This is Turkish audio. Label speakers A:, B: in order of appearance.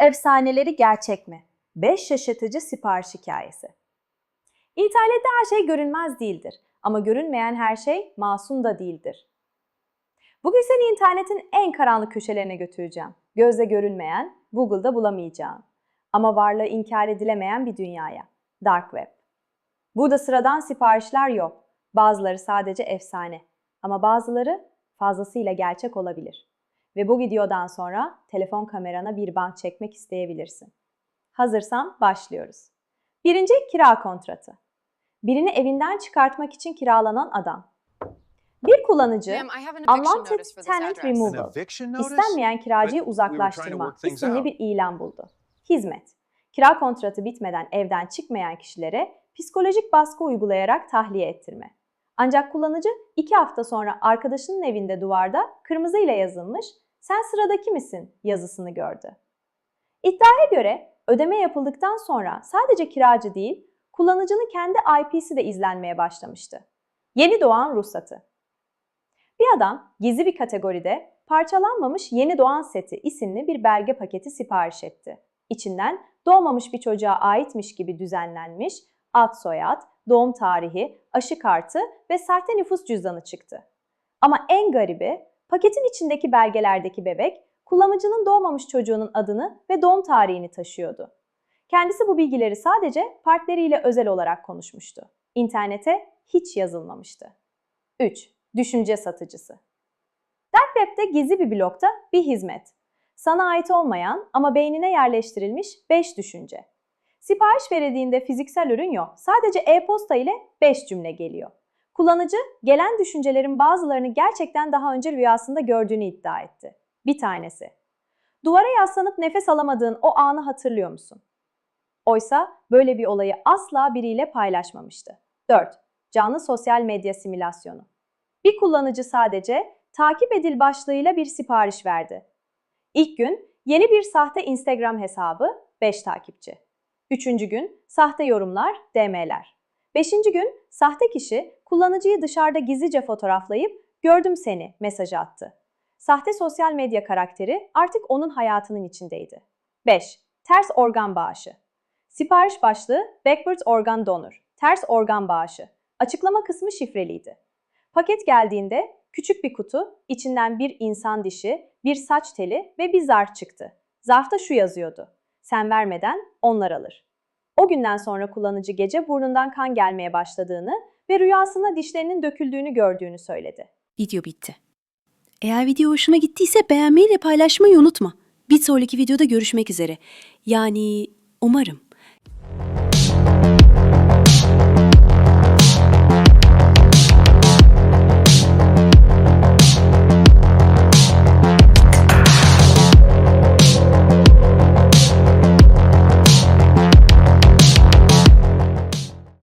A: efsaneleri gerçek mi? 5 şaşırtıcı sipariş hikayesi. İnternette her şey görünmez değildir ama görünmeyen her şey masum da değildir. Bugün seni internetin en karanlık köşelerine götüreceğim. Gözle görünmeyen, Google'da bulamayacağın ama varlığı inkar edilemeyen bir dünyaya. Dark Web. Burada sıradan siparişler yok. Bazıları sadece efsane ama bazıları fazlasıyla gerçek olabilir. Ve bu videodan sonra telefon kamerana bir bank çekmek isteyebilirsin. Hazırsan başlıyoruz. Birinci kira kontratı. Birini evinden çıkartmak için kiralanan adam. Bir kullanıcı
B: Ma'am, I have an eviction
A: Unwanted Tenant. Removal, istenmeyen kiracıyı uzaklaştırma isimli bir ilan buldu. Hizmet. Kira kontratı bitmeden evden çıkmayan kişilere psikolojik baskı uygulayarak tahliye ettirme. Ancak kullanıcı iki hafta sonra arkadaşının evinde duvarda kırmızı ile yazılmış "Sen sıradaki misin?" yazısını gördü. İddiaya göre ödeme yapıldıktan sonra sadece kiracı değil, kullanıcının kendi IP'si de izlenmeye başlamıştı. Yeni doğan ruhsatı. Bir adam gizli bir kategoride parçalanmamış yeni doğan seti isimli bir belge paketi sipariş etti. İçinden doğmamış bir çocuğa aitmiş gibi düzenlenmiş ad soyad, doğum tarihi, aşı kartı ve sahte nüfus cüzdanı çıktı. Ama en garibi paketin içindeki belgelerdeki bebek kullanıcının doğmamış çocuğunun adını ve doğum tarihini taşıyordu. Kendisi bu bilgileri sadece partneriyle özel olarak konuşmuştu. İnternete hiç yazılmamıştı. 3. Düşünce satıcısı. Dark Web'de gizli bir blokta bir hizmet. Sana ait olmayan ama beynine yerleştirilmiş 5 düşünce. Sipariş verildiğinde fiziksel ürün yok. Sadece e-posta ile 5 cümle geliyor. Kullanıcı gelen düşüncelerin bazılarını gerçekten daha önce rüyasında gördüğünü iddia etti. Bir tanesi. Duvara yaslanıp nefes alamadığın o anı hatırlıyor musun? Oysa böyle bir olayı asla biriyle paylaşmamıştı. 4. Canlı sosyal medya simülasyonu. Bir kullanıcı sadece takip edil başlığıyla bir sipariş verdi. İlk gün yeni bir sahte Instagram hesabı 5 takipçi. Üçüncü gün sahte yorumlar, DM'ler. Beşinci gün sahte kişi kullanıcıyı dışarıda gizlice fotoğraflayıp gördüm seni mesajı attı. Sahte sosyal medya karakteri artık onun hayatının içindeydi. 5. Ters organ bağışı. Sipariş başlığı Backwards Organ Donor. Ters organ bağışı. Açıklama kısmı şifreliydi. Paket geldiğinde küçük bir kutu, içinden bir insan dişi, bir saç teli ve bir zarf çıktı. Zarfta şu yazıyordu. Sen vermeden onlar alır. O günden sonra kullanıcı gece burnundan kan gelmeye başladığını ve rüyasında dişlerinin döküldüğünü gördüğünü söyledi.
C: Video bitti. Eğer video hoşuna gittiyse beğenmeyi ve paylaşmayı unutma. Bir sonraki videoda görüşmek üzere. Yani umarım.